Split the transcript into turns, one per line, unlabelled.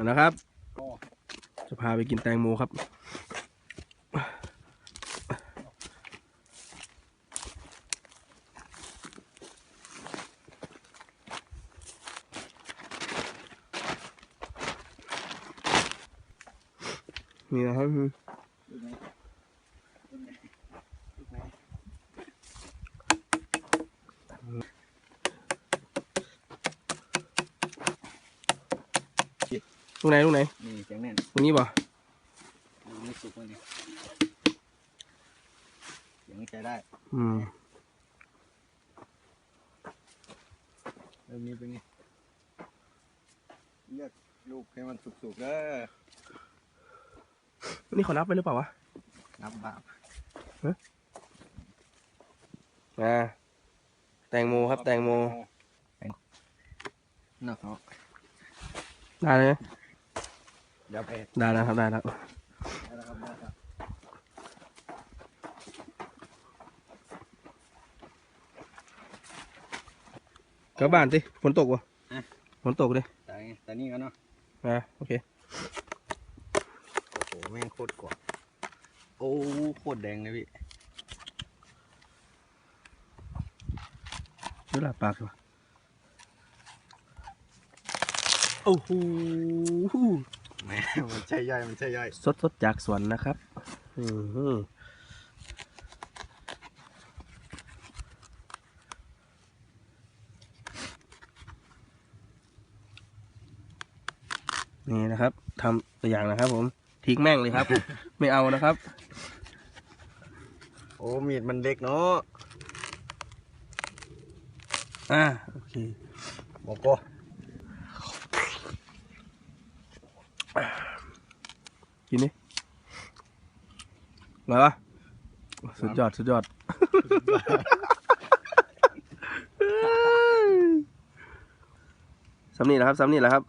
นะครับ จะพาไปกินแตงโมครับ นี่นะครับ
ลูกไหนลูกไหนลูกไหน
ลูกไหนลูกไหน
นี่แข็งแน่น
ตรงนี้ป่ะ
ดูไม่สุกเลยเนี่ยยังใช้ได้
อืม
เริ่มนี้เป็นไงเลือกลูกให้มันสุกๆเด้อ
นี่เขานับไปหรือเปล่าวะ
นับบาป
อ่าแตงโมครับแตงโม
เนาะเนาะ
ได้เลย
เดี๋ยวไป
ได้แล้วครับได้แล้ว
ได้แล้วครับได้ครับ
กลับบ้านสิฝนตกวะฝนตกเลย
แต่ไงแต่นี่กันเนาะ
อ่าโอเค
โอ้โหแม่งโคตรกรอบโอ้โคตรแดงเลยพี่
นี่แหละปากวะโอ้โห
แหม่มันใช่ย่อยมันใช่ย่อย
สดสดๆจากสวนนะครับ อือหือนี่นะครับทำตัวอย่างนะครับ ผมทิ้งแม่งเลยครับ ไม่เอานะครับ
โอ้มีดมันเล็กเนาะ
อ่าโอเค
บอกก็
กินนี่ไงวะสุดยอด สุดยอด สำนีแหละครับสำนีแหละครับ